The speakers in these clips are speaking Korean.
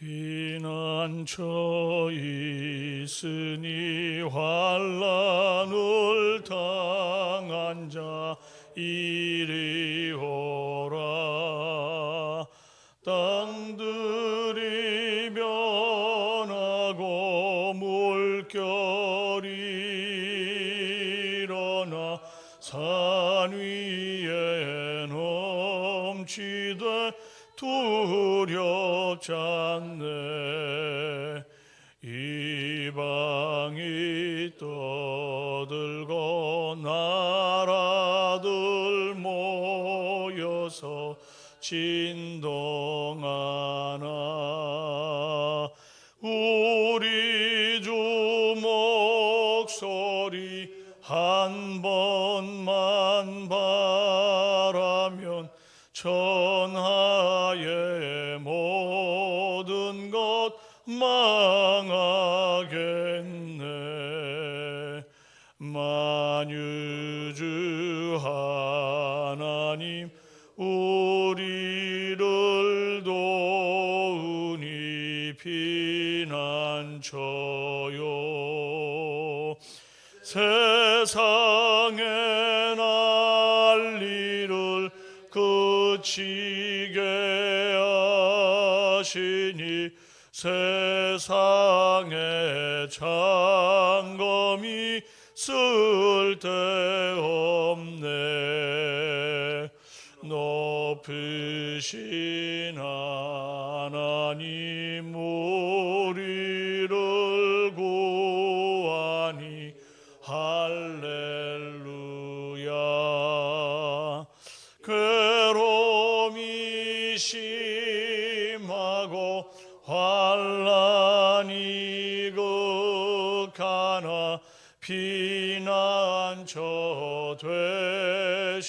피난처 있으니 환란을 당한 자 이리 오라. 땅들이 변하고 물결이 일어나 산 위에 넘치되 두렵지 않네. 이방이 떠들고 나라들 모여서 진동하나 천하의 모든 것 망하 세상의 장검이 쓸데없네. 높으신 하나님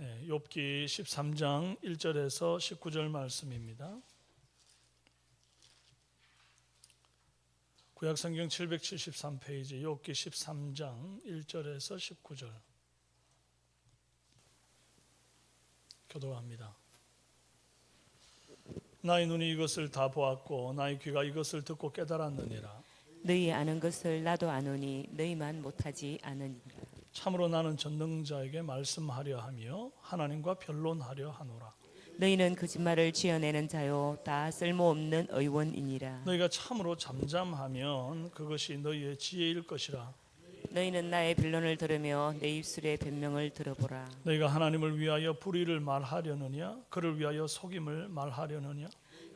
네, 욥기 13장 1절에서 19절 말씀입니다. 구약 성경 773페이지 욥기 13장 1절에서 19절 교도합니다. 나의 눈이 이것을 다 보았고 나의 귀가 이것을 듣고 깨달았느니라. 너희 아는 것을 나도 아노니 너희만 못하지 않으니라. 참으로 나는 전능자에게 말씀하려 하며 하나님과 변론하려 하노라. 너희는 거짓말을 지어내는 자요 다 쓸모없는 의원이니라. 너희가 참으로 잠잠하면 그것이 너희의 지혜일 것이라. 너희는 나의 변론을 들으며 내 입술의 변명을 들어보라. 너희가 하나님을 위하여 불의를 말하려느냐 그를 위하여 속임을 말하려느냐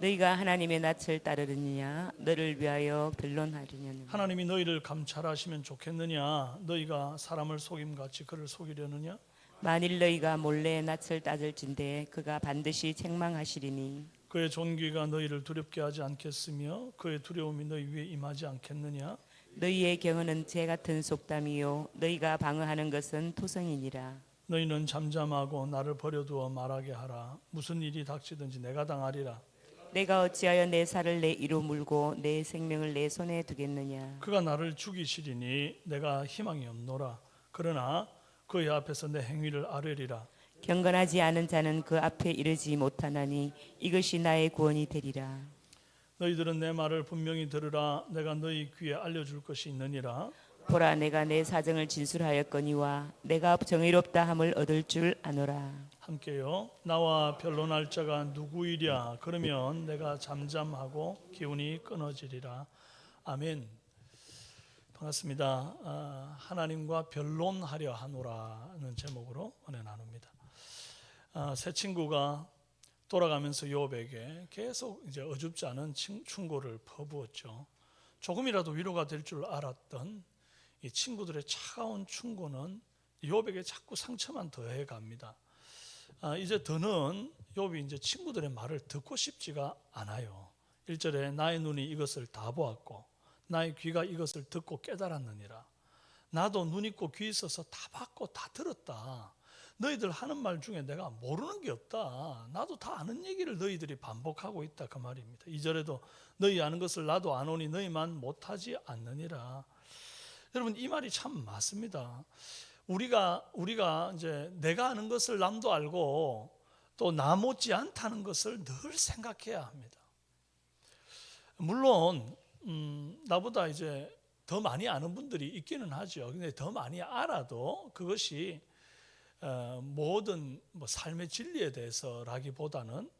너희가 하나님의 낯을 따르느냐? 너를 위하여 변론하려느냐. 하나님이 너희를 감찰하시면 좋겠느냐? 너희가 사람을 속임같이 그를 속이려느냐? 만일 너희가 몰래 낯을 따질진대 그가 반드시 책망하시리니. 그의 존귀가 너희를 두렵게 하지 않겠으며 그의 두려움이 너희 위에 임하지 않겠느냐? 너희의 경은은 재 같은 속담이요. 너희가 방어하는 것은 토성이니라. 너희는 잠잠하고 나를 버려두어 말하게 하라. 무슨 일이 닥치든지 내가 당하리라 내가 어찌하여 내 살을 내 이로 물고 내 생명을 내 손에 두겠느냐. 그가 나를 죽이시리니 내가 희망이 없노라 그러나 그의 앞에서 내 행위를 아뢰리라 경건하지 않은 자는 그 앞에 이르지 못하나니 이것이 나의 구원이 되리라. 너희들은 내 말을 분명히 들으라 내가 너희 귀에 알려줄 것이 있느니라 보라 내가 내 사정을 진술하였거니와 내가 정의롭다 함을 얻을 줄 아노라. 함께요 나와 변론할 자가 누구이랴 그러면 내가 잠잠하고 기운이 끊어지리라 아멘 반갑습니다. 아, 하나님과 변론하려 하노라는 제목으로 은혜 나눕니다. 아, 새 친구가 돌아가면서 요업에게 계속 이제 어줍지 않은 친- 충고를 퍼부었죠. 조금이라도 위로가 될 줄 알았던 이 친구들의 차가운 충고는 요업에게 자꾸 상처만 더해 갑니다. 아, 이제 더는 요업이 이제 친구들의 말을 듣고 싶지가 않아요. 1절에 나의 눈이 이것을 다 보았고 나의 귀가 이것을 듣고 깨달았느니라. 나도 눈 있고 귀 있어서 다 봤고 다 들었다. 너희들 하는 말 중에 내가 모르는 게 없다. 나도 다 아는 얘기를 너희들이 반복하고 있다 그 말입니다. 2절에도 너희 아는 것을 나도 아노니 너희만 못하지 않느니라. 여러분 이 말이 참 맞습니다. 우리가 우리가 이제 내가 아는 것을 남도 알고 또 나 못지 않다는 것을 늘 생각해야 합니다. 물론 음, 나보다 이제 더 많이 아는 분들이 있기는 하죠. 근데 더 많이 알아도 그것이 어, 모든 뭐 삶의 진리에 대해서라기보다는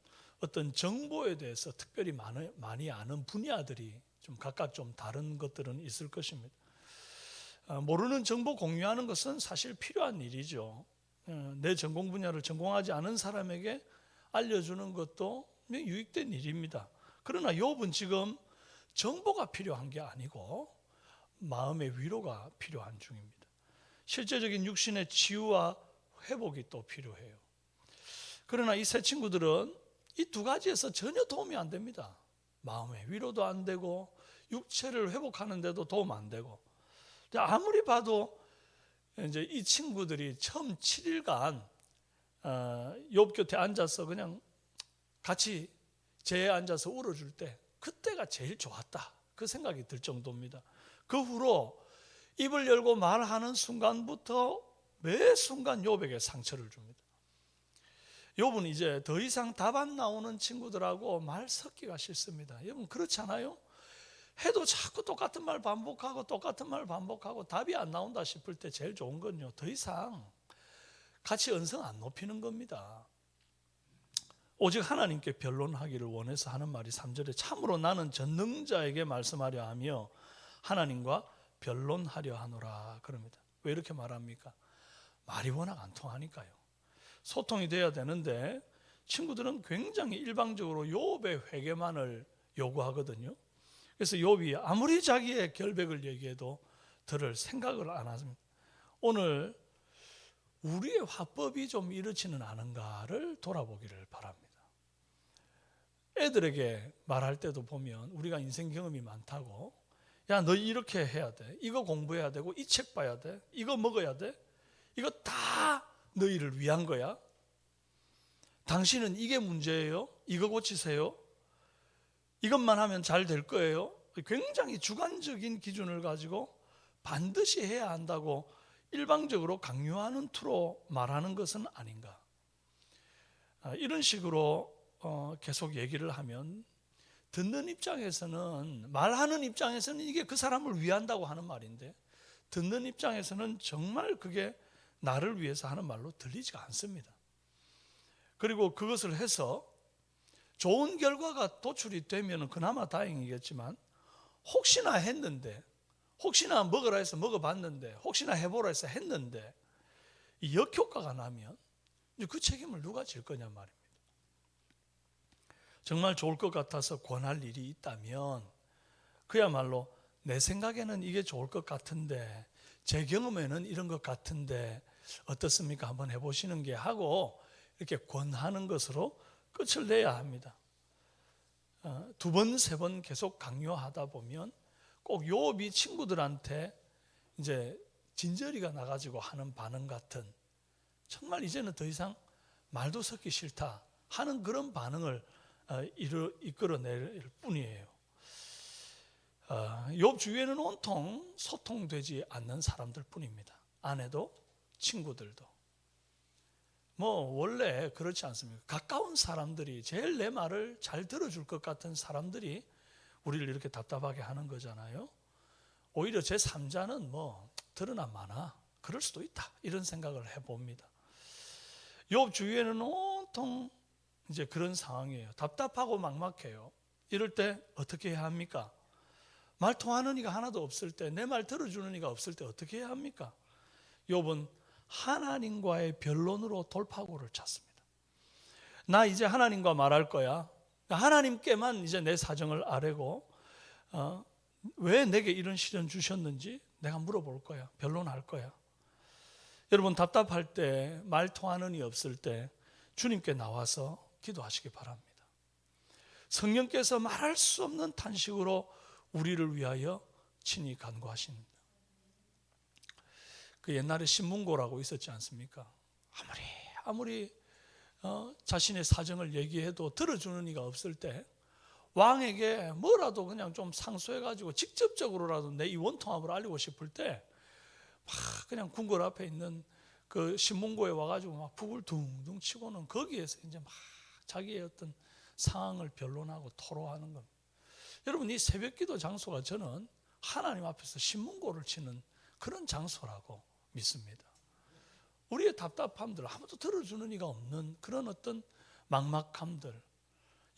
어떤 정보에 대해서 특별히 많이, 많이 아는 분야들이 좀 각각 좀 다른 것들은 있을 것입니다. 어, 모르는 정보 공유하는 것은 사실 필요한 일이죠. 어, 내 전공 분야를 전공하지 않은 사람에게 알려주는 것도 유익된 일입니다. 그러나 욥은 지금 정보가 필요한 게 아니고 마음의 위로가 필요한 중입니다. 실제적인 육신의 치유와 회복이 또 필요해요. 그러나 이 세 친구들은 이 두 가지에서 전혀 도움이 안 됩니다. 마음의 위로도 안 되고 육체를 회복하는데도 도움 안 되고 아무리 봐도 이제 이 친구들이 처음 7일간 어, 욥 곁에 앉아서 그냥 같이 제에 앉아서 울어줄 때 그때가 제일 좋았다 그 생각이 들 정도입니다. 그 후로 입을 열고 말하는 순간부터 매 순간 욥에게 상처를 줍니다. 욥은 이제 더 이상 답 안 나오는 친구들하고 말 섞기가 싫습니다. 여러분 그렇지 않아요? 해도 자꾸 똑같은 말 반복하고 똑같은 말 반복하고 답이 안 나온다 싶을 때 제일 좋은 건요. 더 이상 같이 언성 안 높이는 겁니다. 오직 하나님께 변론하기를 원해서 하는 말이 3절에 참으로 나는 전능자에게 말씀하려 하며 하나님과 변론하려 하노라 그럽니다. 왜 이렇게 말합니까? 말이 워낙 안 통하니까요. 소통이 돼야 되는데 친구들은 굉장히 일방적으로 욥의 회개만을 요구하거든요. 그래서 욥이 아무리 자기의 결백을 얘기해도 들을 생각을 안 합니다. 오늘 우리의 화법이 좀 이렇지는 않은가를 돌아보기를 바랍니다. 애들에게 말할 때도 보면 우리가 인생 경험이 많다고 야 너 이렇게 해야 돼 이거 공부해야 되고 이 책 봐야 돼 이거 먹어야 돼 이거 다 너희를 위한 거야 당신은 이게 문제예요 이거 고치세요 이것만 하면 잘 될 거예요 굉장히 주관적인 기준을 가지고 반드시 해야 한다고 일방적으로 강요하는 투로 말하는 것은 아닌가 아, 이런 식으로 어, 계속 얘기를 하면 듣는 입장에서는 말하는 입장에서는 이게 그 사람을 위한다고 하는 말인데 듣는 입장에서는 정말 그게 나를 위해서 하는 말로 들리지가 않습니다. 그리고 그것을 해서 좋은 결과가 도출이 되면 그나마 다행이겠지만 혹시나 했는데 혹시나 먹으라 해서 먹어봤는데 혹시나 해보라 해서 했는데 이 역효과가 나면 그 책임을 누가 질 거냐 말입니다. 정말 좋을 것 같아서 권할 일이 있다면 그야말로 내 생각에는 이게 좋을 것 같은데 제 경험에는 이런 것 같은데 어떻습니까? 한번 해보시는 게 하고 이렇게 권하는 것으로 끝을 내야 합니다. 어, 두 번, 세 번 계속 강요하다 보면 꼭 요비 친구들한테 이제 진저리가 나가지고 하는 반응 같은 정말 이제는 더 이상 말도 섞기 싫다 하는 그런 반응을 어, 이끌어낼 뿐이에요. 어, 욥 주위에는 온통 소통되지 않는 사람들 뿐입니다. 아내도 친구들도. 뭐 원래 그렇지 않습니까? 가까운 사람들이 제일 내 말을 잘 들어줄 것 같은 사람들이 우리를 이렇게 답답하게 하는 거잖아요. 오히려 제 3자는 뭐 드러나 많아. 그럴 수도 있다. 이런 생각을 해봅니다. 욥 주위에는 온통 이제 그런 상황이에요. 답답하고 막막해요. 이럴 때 어떻게 해야 합니까? 말 통하는 이가 하나도 없을 때, 내 말 들어주는 이가 없을 때 어떻게 해야 합니까? 욥은 하나님과의 변론으로 돌파구를 찾습니다. 나 이제 하나님과 말할 거야. 하나님께만 이제 내 사정을 아뢰고 어, 왜 내게 이런 시련 주셨는지 내가 물어볼 거야. 변론할 거야. 여러분 답답할 때 말 통하는 이 없을 때 주님께 나와서 기도하시기 바랍니다. 성령께서 말할 수 없는 탄식으로 우리를 위하여 친히 간구하십니다. 그 옛날에 신문고라고 있었지 않습니까? 아무리 아무리 어, 자신의 사정을 얘기해도 들어주는 이가 없을 때 왕에게 뭐라도 그냥 좀 상소해 가지고 직접적으로라도 내 이 원통함을 알리고 싶을 때 막 그냥 궁궐 앞에 있는 그 신문고에 와가지고 막 북을 둥둥 치고는 거기에서 이제 막 자기의 어떤 상황을 변론하고 토로하는 겁니다. 여러분 이 새벽기도 장소가 저는 하나님 앞에서 신문고를 치는 그런 장소라고 믿습니다. 우리의 답답함들 아무도 들어주는 이가 없는 그런 어떤 막막함들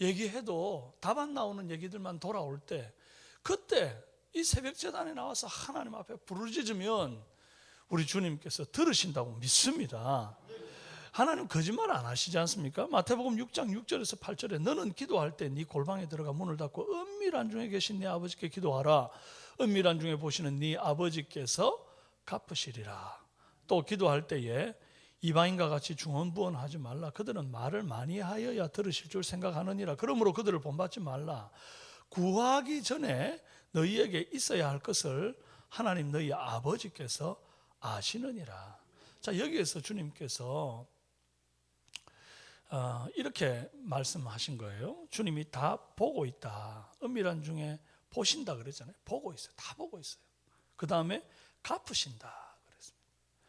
얘기해도 답 안 나오는 얘기들만 돌아올 때 그때 이 새벽 재단에 나와서 하나님 앞에 부르짖으면 우리 주님께서 들으신다고 믿습니다. 하나님 거짓말 안 하시지 않습니까? 마태복음 6장 6절에서 8절에 너는 기도할 때 네 골방에 들어가 문을 닫고 은밀한 중에 계신 네 아버지께 기도하라. 은밀한 중에 보시는 네 아버지께서 갚으시리라. 또 기도할 때에 이방인과 같이 중언부언하지 말라. 그들은 말을 많이 하여야 들으실 줄 생각하느니라. 그러므로 그들을 본받지 말라. 구하기 전에 너희에게 있어야 할 것을 하나님 너희 아버지께서 아시느니라. 자 여기에서 주님께서 어, 이렇게 말씀하신 거예요. 주님이 다 보고 있다. 은밀한 중에 보신다 그랬잖아요. 보고 있어요. 다 보고 있어요. 그 다음에 갚으신다 그랬습니다.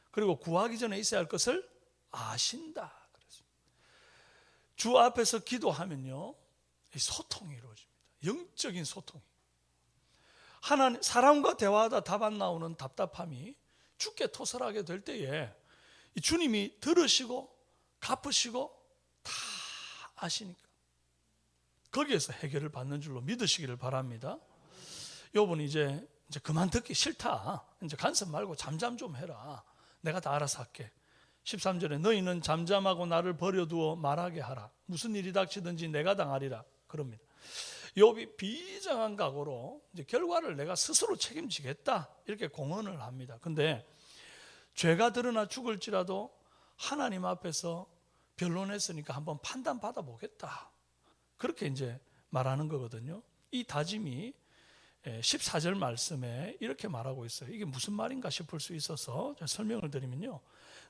그리고 구하기 전에 있어야 할 것을 아신다 그랬습니다. 주 앞에서 기도하면요, 이 소통이 이루어집니다. 영적인 소통이. 하나님 사람과 대화하다 답 안 나오는 답답함이 죽게 토설하게 될 때에 이 주님이 들으시고 갚으시고 다 아시니까 거기에서 해결을 받는 줄로 믿으시기를 바랍니다. 요분 이제 이제 그만 듣기 싫다. 이제 간섭 말고 잠잠 좀 해라. 내가 다 알아서 할게. 13절에 너희는 잠잠하고 나를 버려두어 말하게 하라. 무슨 일이 닥치든지 내가 당하리라. 그럽니다. 욥이 비장한 각오로 이제 결과를 내가 스스로 책임지겠다. 이렇게 공언을 합니다. 근데 죄가 드러나 죽을지라도 하나님 앞에서 변론했으니까 한번 판단 받아 보겠다. 그렇게 이제 말하는 거거든요. 이 다짐이 14절 말씀에 이렇게 말하고 있어요. 이게 무슨 말인가 싶을 수 있어서 설명을 드리면요.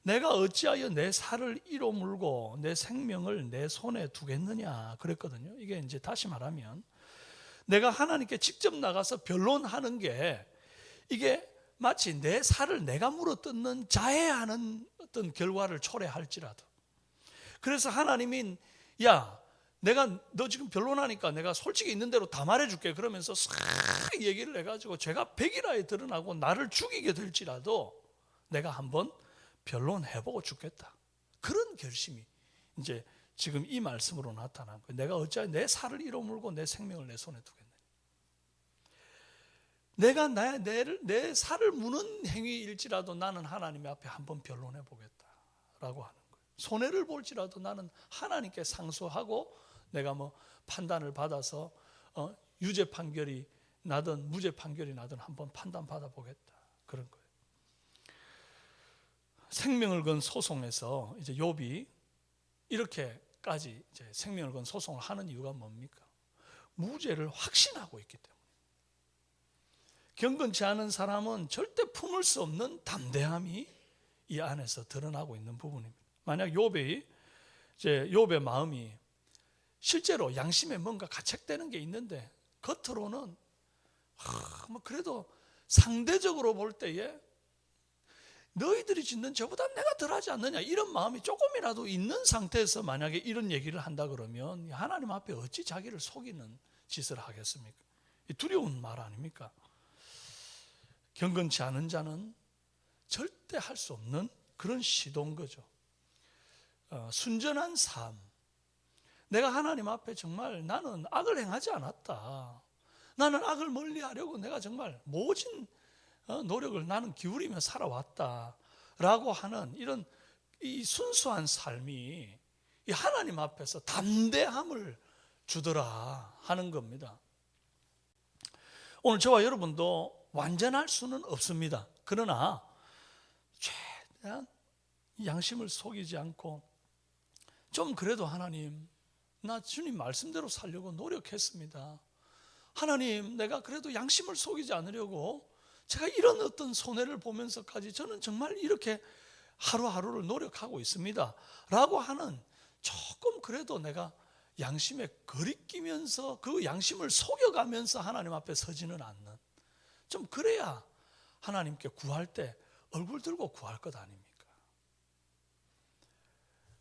내가 어찌하여 내 살을 이로 물고 내 생명을 내 손에 두겠느냐 그랬거든요. 이게 이제 다시 말하면 내가 하나님께 직접 나가서 변론하는 게 이게 마치 내 살을 내가 물어뜯는 자해하는 어떤 결과를 초래할지라도 그래서 하나님이 야 내가 너 지금 변론하니까 내가 솔직히 있는 대로 다 말해줄게 그러면서 싹 얘기를 해가지고 죄가 백이라에 드러나고 나를 죽이게 될지라도 내가 한번 변론해보고 죽겠다. 그런 결심이 이제 지금 이 말씀으로 나타난 거예요. 내가 어찌하여 내 살을 잃어물고 내 생명을 내 손에 두겠느냐. 내가 내, 내, 내 살을 무는 행위일지라도 나는 하나님 앞에 한번 변론해 보겠다라고 하는 거예요. 손해를 볼지라도 나는 하나님께 상소하고 내가 뭐 판단을 받아서 어, 유죄 판결이 나든 무죄 판결이 나든 한번 판단 받아 보겠다 그런 거예요. 생명을 건 소송에서 이제 욥이 이렇게까지 이제 생명을 건 소송을 하는 이유가 뭡니까? 무죄를 확신하고 있기 때문에. 경건치 않은 사람은 절대 품을 수 없는 담대함이 이 안에서 드러나고 있는 부분입니다. 만약 욥이 이제 욥의 마음이 실제로 양심에 뭔가 가책되는 게 있는데 겉으로는 하, 뭐 그래도 상대적으로 볼 때에 너희들이 짓는 죄보다 내가 덜하지 않느냐 이런 마음이 조금이라도 있는 상태에서 만약에 이런 얘기를 한다 그러면 하나님 앞에 어찌 자기를 속이는 짓을 하겠습니까? 두려운 말 아닙니까? 경건치 않은 자는 절대 할 수 없는 그런 시도인 거죠. 어, 순전한 삶. 내가 하나님 앞에 정말 나는 악을 행하지 않았다. 나는 악을 멀리하려고 내가 정말 모진 어, 노력을 나는 기울이며 살아왔다라고 하는 이런 이 순수한 삶이 이 하나님 앞에서 담대함을 주더라 하는 겁니다. 오늘 저와 여러분도 완전할 수는 없습니다. 그러나 최대한 양심을 속이지 않고 좀 그래도 하나님 나 주님 말씀대로 살려고 노력했습니다. 하나님 내가 그래도 양심을 속이지 않으려고 제가 이런 어떤 손해를 보면서까지 저는 정말 이렇게 하루하루를 노력하고 있습니다. 라고 하는 조금 그래도 내가 양심에 거리끼면서 그 양심을 속여가면서 하나님 앞에 서지는 않는 좀 그래야 하나님께 구할 때 얼굴 들고 구할 것 아닙니까?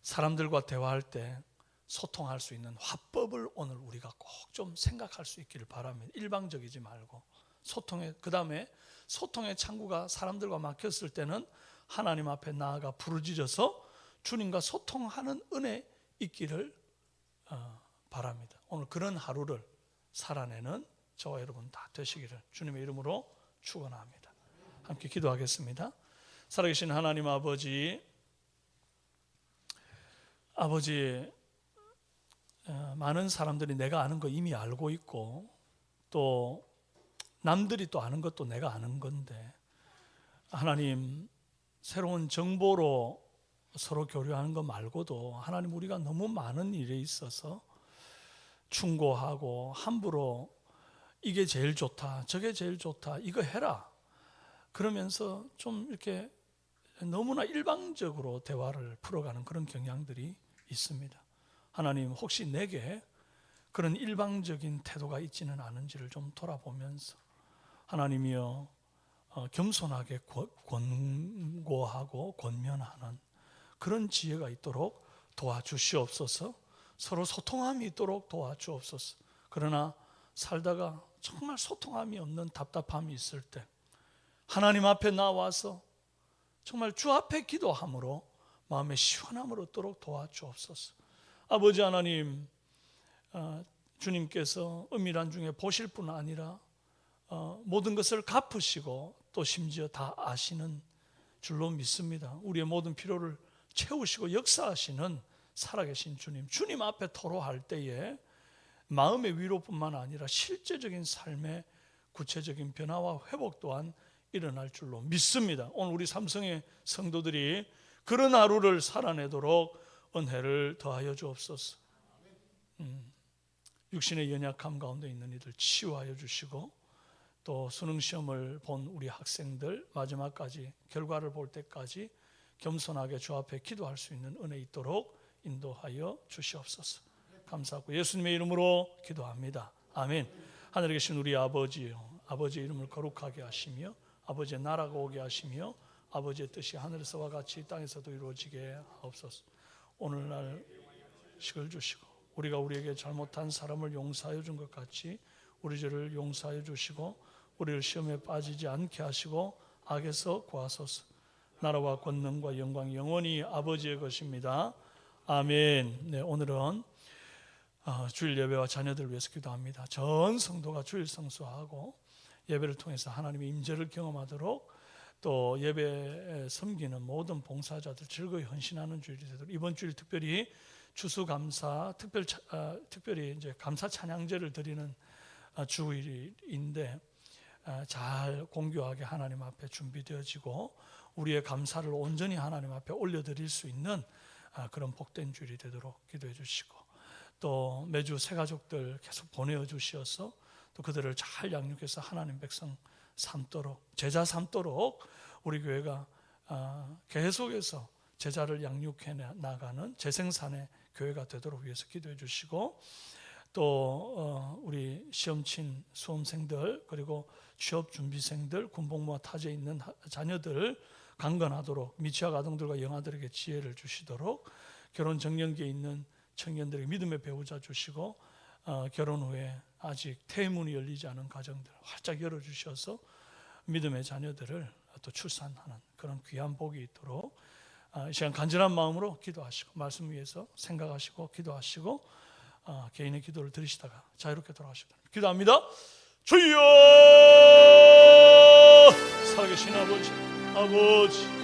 사람들과 대화할 때 소통할 수 있는 화법을 오늘 우리가 꼭 좀 생각할 수 있기를 바랍니다. 일방적이지 말고 소통의 그 다음에 소통의 창구가 사람들과 막혔을 때는 하나님 앞에 나아가 부르짖어서 주님과 소통하는 은혜 있기를 어, 바랍니다. 오늘 그런 하루를 살아내는 저와 여러분 다 되시기를 주님의 이름으로 축원합니다. 함께 기도하겠습니다. 살아계신 하나님 아버지, 아버지 어, 많은 사람들이 내가 아는 거 이미 알고 있고 또 남들이 또 아는 것도 내가 아는 건데 하나님 새로운 정보로 서로 교류하는 것 말고도 하나님 우리가 너무 많은 일에 있어서 충고하고 함부로 이게 제일 좋다 저게 제일 좋다 이거 해라 그러면서 좀 이렇게 너무나 일방적으로 대화를 풀어가는 그런 경향들이 있습니다. 하나님 혹시 내게 그런 일방적인 태도가 있지는 않은지를 좀 돌아보면서 하나님이여 어, 겸손하게 권- 권고하고 권면하는 그런 지혜가 있도록 도와주시옵소서. 서로 소통함이 있도록 도와주옵소서. 그러나 살다가 정말 소통함이 없는 답답함이 있을 때 하나님 앞에 나와서 정말 주 앞에 기도함으로 마음의 시원함을 얻도록 도와주옵소서. 아버지 하나님, 어, 주님께서 은밀한 중에 보실 뿐 아니라 어, 모든 것을 갚으시고 또 심지어 다 아시는 줄로 믿습니다. 우리의 모든 필요를 채우시고 역사하시는 살아계신 주님, 주님 앞에 토로할 때에 마음의 위로뿐만 아니라 실제적인 삶의 구체적인 변화와 회복 또한 일어날 줄로 믿습니다. 오늘 우리 삼성의 성도들이 그런 하루를 살아내도록 은혜를 더하여 주옵소서. 음, 육신의 연약함 가운데 있는 이들 치유하여 주시고 또 수능 시험을 본 우리 학생들 마지막까지 결과를 볼 때까지 겸손하게 주 앞에 기도할 수 있는 은혜 있도록 인도하여 주시옵소서. 감사하고 예수님의 이름으로 기도합니다. 아멘. 하늘에 계신 우리 아버지요. 아버지의 이름을 거룩하게 하시며 아버지의 나라가 오게 하시며 아버지의 뜻이 하늘에서와 같이 땅에서도 이루어지게 하옵소서. 오늘날 식을 주시고 우리가 우리에게 잘못한 사람을 용서하여 준 것 같이 우리 죄를 용서하여 주시고 우리를 시험에 빠지지 않게 하시고 악에서 구하소서. 나라와 권능과 영광이 영원히 아버지의 것입니다. 아멘. 네, 오늘은 어, 주일 예배와 자녀들을 위해서 기도합니다. 전 성도가 주일 성수하고 예배를 통해서 하나님의 임재를 경험하도록 또 예배에 섬기는 모든 봉사자들 즐거이 헌신하는 주일이 되도록 이번 주일 특별히 추수감사 특별 차- 아, 특별히 이제 감사 찬양제를 드리는 아, 주일인데 아, 잘 공교하게 하나님 앞에 준비되어지고 우리의 감사를 온전히 하나님 앞에 올려드릴 수 있는 아, 그런 복된 주일이 되도록 기도해 주시고 또 매주 새 가족들 계속 보내어 주시어서 또 그들을 잘 양육해서 하나님 백성 삼도록 제자 삼도록 우리 교회가 아, 계속해서 제자를 양육해 나가는 재생산의 교회가 되도록 위해서 기도해 주시고 또 어, 우리 시험친 수험생들 그리고 취업 준비생들 군복무와 타지에 있는 하- 자녀들 강건하도록 미취학 아동들과 영아들에게 지혜를 주시도록 결혼 정년기에 있는 청년들에게 믿음의 배우자 주시고 어, 결혼 후에 아직 태문이 열리지 않은 가정들 활짝 열어 주셔서 믿음의 자녀들을 또 출산하는 그런 귀한 복이 있도록 아, 이 시간 간절한 마음으로 기도하시고 말씀 위해서 생각하시고 기도하시고 아, 개인의 기도를 들으시다가 자유롭게 돌아가시기 바랍니다. 기도합니다. 주여 살아계신 아버지 아버지